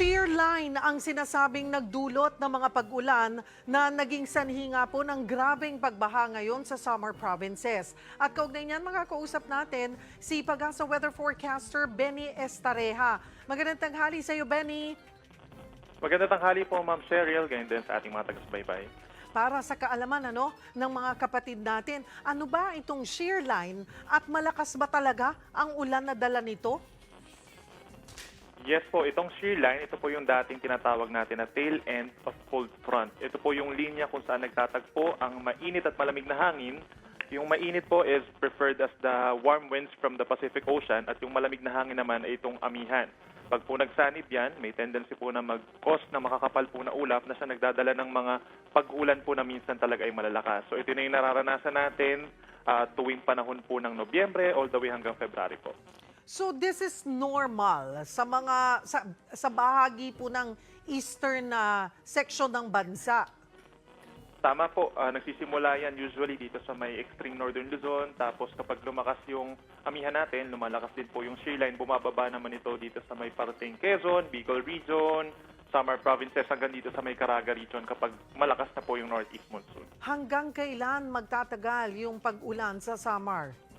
Shear line ang sinasabing nagdulot ng mga pag-ulan na naging sanhi nga po ng grabeng pagbaha ngayon sa summer provinces. At kaugnay niyan, makakausap natin si Pagasa Weather Forecaster Benny Estareja. Magandang tanghali sa iyo, Benny. Magandang tanghali po, Ma'am Cheryl, ganyan din sa ating mga taga-subaybay. Para sa kaalaman ano, ng mga kapatid natin, ano ba itong shear line at malakas ba talaga ang ulan na dala nito? Yes po, itong shear line, ito po yung dating tinatawag natin na tail end of cold front. Ito po yung linya kung saan nagtatagpo ang mainit at malamig na hangin. Yung mainit po is preferred as the warm winds from the Pacific Ocean at yung malamig na hangin naman ay itong amihan. Pag po nagsanib yan, may tendency po na mag-cause na makakapal po na ulap na siya nagdadala ng mga pag-ulan po na minsan talaga ay malalakas. So ito na yung nararanasan natin ah, tuwing panahon po ng Nobyembre all the way hanggang February po. So this is normal sa mga sa, sa bahagi po ng eastern na section ng bansa. Tama po, ah, nagsisimula yan usually dito sa may extreme northern Luzon. Tapos kapag lumakas yung amihan natin, lumalakas din po yung shear line. Bumababa naman ito dito sa may parating Quezon, Bicol Region, Samar Provinces hanggang dito sa may Caraga Region kapag malakas na po yung northeast monsoon. Hanggang kailan magtatagal yung pag-ulan sa Samar?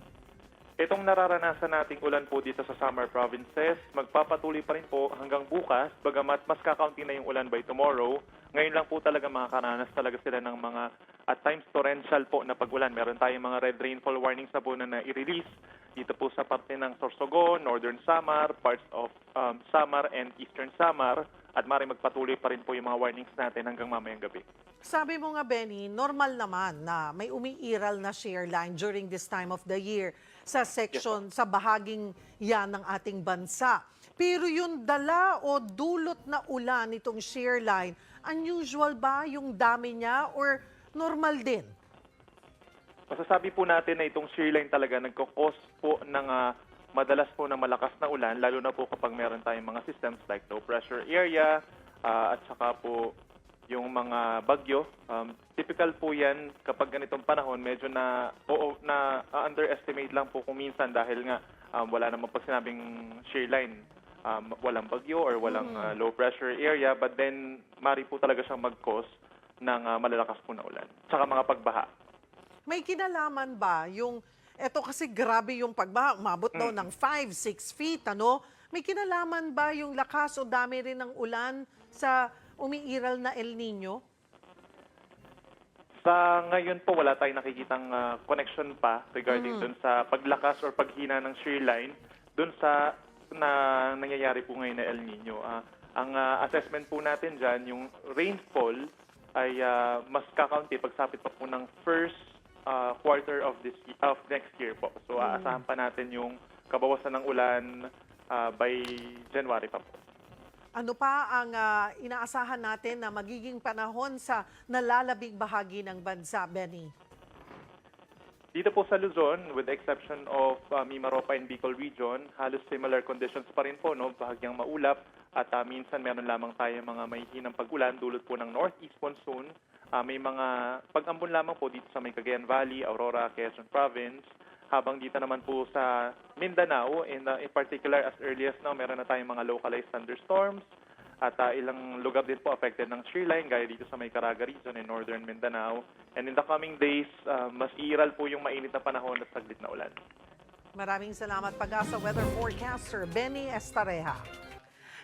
Itong nararanasan nating ulan po dito sa summer provinces, magpapatuloy pa rin po hanggang bukas, bagamat mas kakaunti na yung ulan by tomorrow. Ngayon lang po talaga makakaranas talaga sila ng mga at times torrential po na pag-ulan. Meron tayong mga red rainfall warnings na po na na-release dito po sa parte ng Sorsogon, Northern Samar, parts of um, Samar and Eastern Samar at maaaring magpatuloy pa rin po yung mga warnings natin hanggang mamayang gabi. Sabi mo nga, Benny, normal naman na may umiiral na shear line during this time of the year sa section, sa bahaging yan ng ating bansa. Pero yung dala o dulot na ulan nitong shear line, unusual ba yung dami niya or normal din? Masasabi po natin na itong shear line talaga nagkakos po ng ah, madalas po na malakas na ulan, lalo na po kapag meron tayong mga systems like low pressure area ah, at saka po yung mga bagyo. Um, typical po yan kapag ganitong panahon, medyo na, oo, na ah, underestimate lang po kung minsan dahil nga um, wala namang pag sinabing shear line. Um, walang bagyo or walang ah, low pressure area but then mari po talaga siyang mag-cause ng ah, malalakas po na ulan. Tsaka mga pagbaha. May kinalaman ba yung, eto kasi grabe yung pagbaha, umabot daw ng 5, 6 feet, ano? May kinalaman ba yung lakas o dami rin ng ulan sa umiiral na El Nino? Sa ngayon po, wala tayong nakikitang ah, connection pa regarding dun sa paglakas or paghina ng shear line dun sa na nangyayari po ngayon na El Nino. Ah, ang ah, assessment po natin dyan, yung rainfall ay ah, mas kakaunti pagsapit pa po ng first ah, quarter of this of next year po. So aasahan pa natin yung kabawasan ng ulan ah, by January pa po. Ano pa ang ah, inaasahan natin na magiging panahon sa nalalabing bahagi ng bansa, Benny? Dito po sa Luzon, with the exception of uh, Mimaropa and Bicol region, halos similar conditions pa rin po, no? bahagyang maulap at uh, minsan meron lamang tayo mga mahihinang pag-ulan dulot po ng northeast monsoon. Uh, may mga pag-ambon lamang po dito sa may Cagayan Valley, Aurora, Quezon Province, habang dito naman po sa Mindanao, in, uh, in particular as early as now, meron na tayong mga localized thunderstorms, at uh, ilang lugar din po affected ng shear line gaya dito sa may Caraga region in northern Mindanao. And in the coming days, uh, mas iiral po yung mainit na panahon at saglit na ulan. Maraming salamat pag-asa weather forecaster Benny Estareja.